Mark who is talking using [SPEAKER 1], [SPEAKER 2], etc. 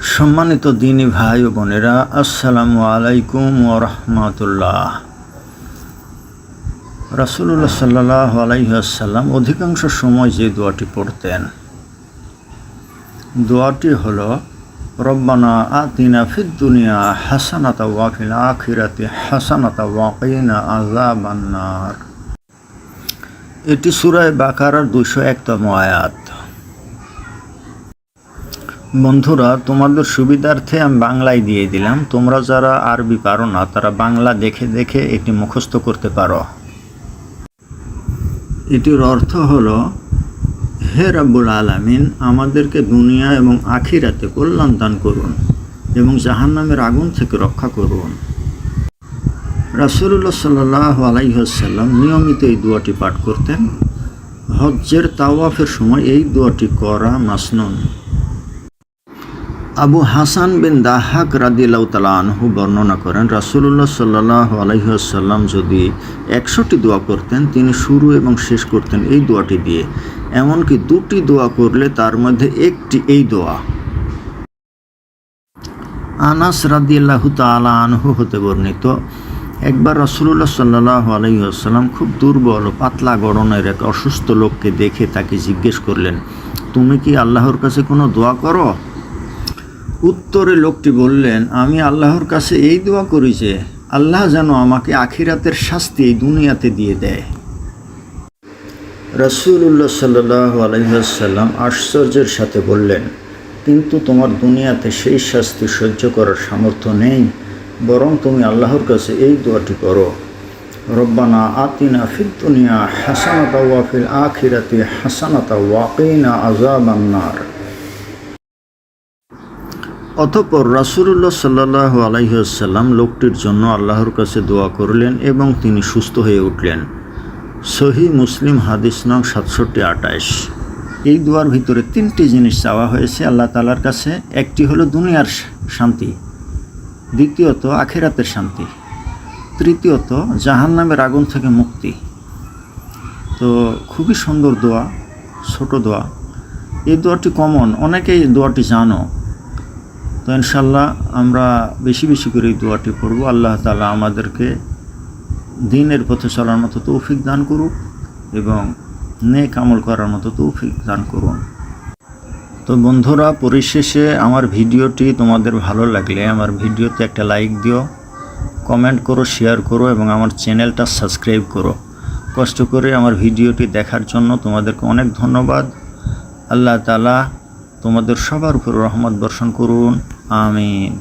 [SPEAKER 1] সম্মানিত দিনী ভাই ও বোনেরা, আসসালামু আলাইকুম ও রহমতুল্লাহ। রাসুল্লাহ সাল্লাহ আলাইসাল্লাম অধিকাংশ সময় যে দোয়াটি পড়তেন, দোয়াটি হল, রব্বানা আতিনা ফিদ দুনিয়া হাসানাতা ওয়াফিল আখিরাতে হাসানাতা ওয়াকিনা আজাবান্নার এটি সুরায় বাকারার দুশো একতম আয়াত। বন্ধুরা, তোমাদের সুবিধার্থে আমি বাংলায় দিয়ে দিলাম। তোমরা যারা আরবি পারো না, তারা বাংলা দেখে দেখে এটি মুখস্থ করতে পারো। এটির অর্থ হলো, হে রাব্বুল আলামিন, আমাদেরকে দুনিয়া এবং আখিরাতে কল্যাণ দান করুন এবং জাহান্নামের আগুন থেকে রক্ষা করুন। রাসুল্লাহ সাল্লাহ আলাইসাল্লাম নিয়মিত এই দোয়াটি পাঠ করতেন। হজ্জের তাওয়াফের সময় এই দোয়াটি করা মাসনুন। আবু হাসান বিন দাহাক রাদিল্লাহ তালা আনহু বর্ণনা করেন রাসুল্লাহ সাল্লাহ আলহিহাসাল্লাম যদি একশোটি দোয়া করতেন, তিনি শুরু এবং শেষ করতেন এই দোয়াটি দিয়ে। এমনকি দুটি দোয়া করলে তার মধ্যে একটি এই দোয়া। আনাস রাদিয়াল্লাহু তালা আনহু হতে বর্ণিত, একবার রসুল্লাহ সাল্লাহ আলহিহাসাল্লাম খুব দুর্বল পাতলা গড়নের এক অসুস্থ লোককে দেখে তাকে জিজ্ঞেস করলেন, তুমি কি আল্লাহর কাছে কোনো দোয়া করো? উত্তরে লোকটি বললেন, আমি আল্লাহর কাছে এই দোয়া করি যে, আল্লাহ যেন আমাকে আখিরাতের শাস্তি এই দুনিয়াতে দিয়ে দেয়। রসুল্লাহ সাল্লাহ আলহাম আশ্চর্যের সাথে বললেন, কিন্তু তোমার দুনিয়াতে সেই শাস্তি সহ্য করার সামর্থ্য নেই, বরং তুমি আল্লাহর কাছে এই দোয়াটি করো। রব্বানা আতিনা ফিদ দুনিয়া হাসানাতা ওয়াফিল আখিরাতে হাসানাতা ওয়াকিনা আজাবান্নার অতপর রাসুল্লাহ সাল্লাহ আলাইসাল্লাম লোকটির জন্য আল্লাহর কাছে দোয়া করলেন এবং তিনি সুস্থ হয়ে উঠলেন। সহি মুসলিম হাদিস নং সাতষট্টি আটাইশ এই দোয়ার ভিতরে তিনটি জিনিস চাওয়া হয়েছে আল্লাহ তালার কাছে। একটি হলো দুনিয়ার শান্তি, দ্বিতীয়ত আখেরাতের শান্তি, তৃতীয়ত জাহান নামের আগুন থেকে মুক্তি। তো খুবই সুন্দর দোয়া, ছোট দোয়া। এই দোয়াটি কমন অনেকেই দোয়াটি জানো। তো ইনশাল্লাহ আমরা বেশি বেশি করে এই দোয়াটি পড়ব। আল্লাহ তালা আমাদেরকে দিনের পথে চলার মতো তৌফিক দান করুক এবং নেক আমল করার মতো তৌফিক দান করুন। তো বন্ধুরা, পরিশেষে আমার ভিডিওটি তোমাদের ভালো লাগলে আমার ভিডিওতে একটা লাইক দিও, কমেন্ট করো, শেয়ার করো এবং আমার চ্যানেলটা সাবস্ক্রাইব করো। কষ্ট করে আমার ভিডিওটি দেখার জন্য তোমাদেরকে অনেক ধন্যবাদ। আল্লাহ তালা তোমাদের সবার উপর রহমত বর্ষণ করুন আমিন।